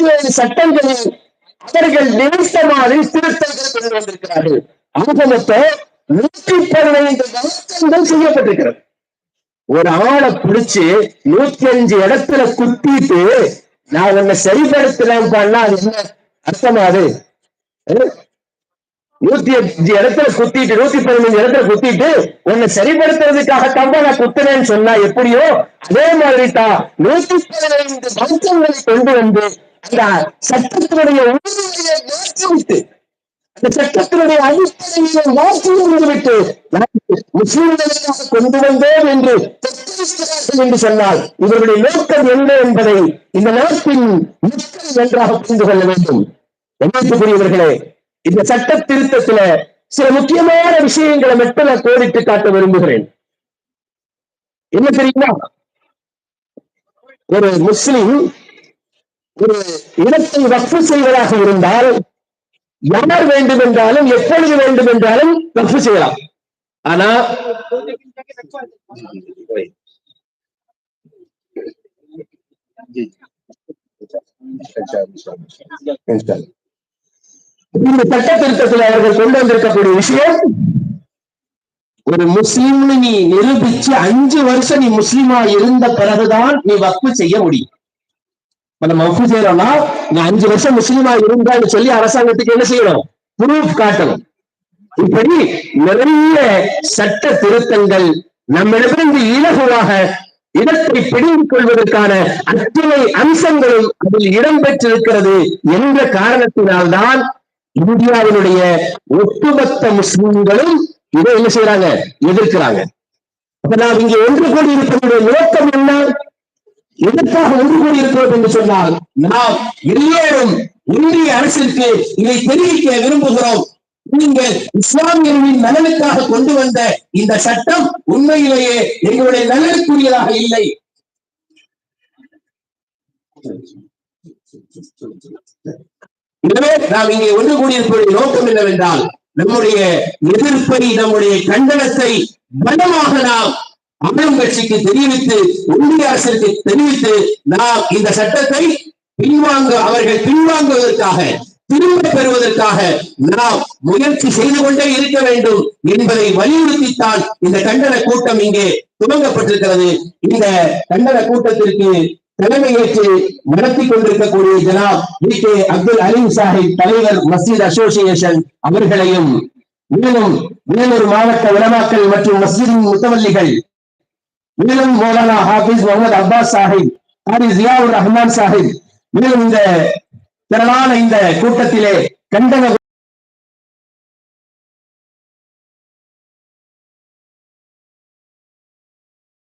இருபத்தி ஏழு சட்டங்களில் அவர்கள் நினைத்த மாதிரி திருத்தங்கள் கொண்டு வந்திருக்கிறார்கள். ஆக மொத்தம் நூற்றி பதினைந்து மாற்றங்கள் செய்யப்பட்டிருக்கிறது. ஒரு ஆளை பிடிச்சு நூத்தி அஞ்சு இடத்துல குத்திட்டு நான் உன்னை சரிப்படுத்துறேன் பண்ணா அது என்ன? அர்த்தமா அது? நூத்தி அஞ்சு இடத்துல குத்திட்டு நூத்தி பதினஞ்சு இடத்துல குத்திட்டு உன்னை சரிப்படுத்துறதுக்காக தம்ப நான் குத்துறேன்னு சொன்னா எப்படியோ அதே மாதிரி தான் நூத்தி பதினைந்து கொண்டு வந்து அந்த சட்டத்தினுடைய உறுதியை அந்த சட்டத்தினுடைய அடிப்படையை மாற்றி விட்டு முஸ்லிம்களுக்காக கொண்டு வந்தோம் என்று என்று சொன்னால் இவருடைய நோக்கம் என்ன என்பதை இந்த நாட்டின் மக்கள் நன்றாக புரிந்து கொள்ள வேண்டும். எண்ணத்துக்குரியவர்களே இந்த சட்ட திருத்தத்துல சில முக்கியமான விஷயங்களை மட்டும் நான் கோடிட்டு காட்ட விரும்புகிறேன். என்ன தெரியுமா? ஒரு முஸ்லிம் ஒரு இடத்தை வக்ஃபு செய்வதாக இருந்தால் யார் வேண்டும் என்றாலும் எப்பொழுது வேண்டும் என்றாலும் வக்ஃபு செய்யலாம். ஆனா இந்த சட்ட திருத்தத்தில் அவர்கள் கொண்டு வந்திருக்கக்கூடிய விஷயம் ஒரு முஸ்லீம்னு நீ நிரூபிச்சு அஞ்சு வருஷம் நீ முஸ்லிமா இருந்த பிறகுதான் நீ வக்ஃபு செய்ய முடியும். நம்ம வக்ஃபு செய்யறோம்னா நீ அஞ்சு வருஷம் முஸ்லிமா இருந்தான்னு சொல்லி அரசாங்கத்துக்கு என்ன செய்யணும்? ப்ரூஃப் காட்டணும். இப்படி நிறைய சட்ட திருத்தங்கள் நம்மிடமிருந்து இலகுவாக இடத்தை பிடித்துக் கொள்வதற்கான அத்தனை அம்சங்களும் அதில் இடம்பெற்றிருக்கிறது என்ற காரணத்தினால்தான் இந்தியாவினுடைய ஒட்டுமொத்த முஸ்லிம்களும் இதை என்ன செய்யறாங்க? எதிர்க்கிறாங்க. அப்ப நாம் இங்கே ஒன்று கூடி இருப்பதனுடைய நோக்கம் என்ன? எதற்காக ஒன்று கூடி இருக்கிறோம் என்று சொன்னால் நாம் எல்லோரும் இந்திய அரசிற்கு இதை தெரிவிக்க விரும்புகிறோம். நீங்கள் இஸ்லாமியர்களின் நலனுக்காக கொண்டு வந்த இந்த சட்டம் உண்மையிலேயே எங்களுடைய நலனுக்குரியதாக இல்லை. எனவே நாம் இங்கே ஒன்று கூடியிருப்பதன் நோக்கம் என்னவென்றால் நம்முடைய எதிர்ப்பை நம்முடைய கண்டனத்தை பலமாக நாம் ஆளும் கட்சிக்கு தெரிவித்து ஒன்றிய அரசிற்கு தெரிவித்து நாம் இந்த சட்டத்தை பின்வாங்க அவர்கள் பின்வாங்குவதற்காக திரும்ப பெறுவதற்காக நாம் முயற்சி செய்து கொண்டே இருக்க வேண்டும் என்பதை வலியுறுத்தித்தான் இந்த கண்டன கூட்டம் இங்கே துவங்கப்பட்டிருக்கிறது. இந்த கண்டன கூட்டத்திற்கு தலைமையேற்று நடத்தி கொண்டிருக்கக்கூடிய ஜனாப் வி கே அப்துல் அலீம் சாஹிப் தலைவர் மஸ்ஜித் அசோசியேஷன் அவர்களையும் மேலும் வேலூர் மாவட்ட உலமாக்கள் மற்றும் மஸ்ஜிதின் முத்தவல்லிகள் மேலும் மௌலானா ஹாபிஸ் முகமது அப்பாஸ் சாஹிப் ஹாரி ஜியாவுர் ரஹ்மான் சாஹிப் மேலும் இந்த திரளான இந்த கூட்டத்திலே கண்டன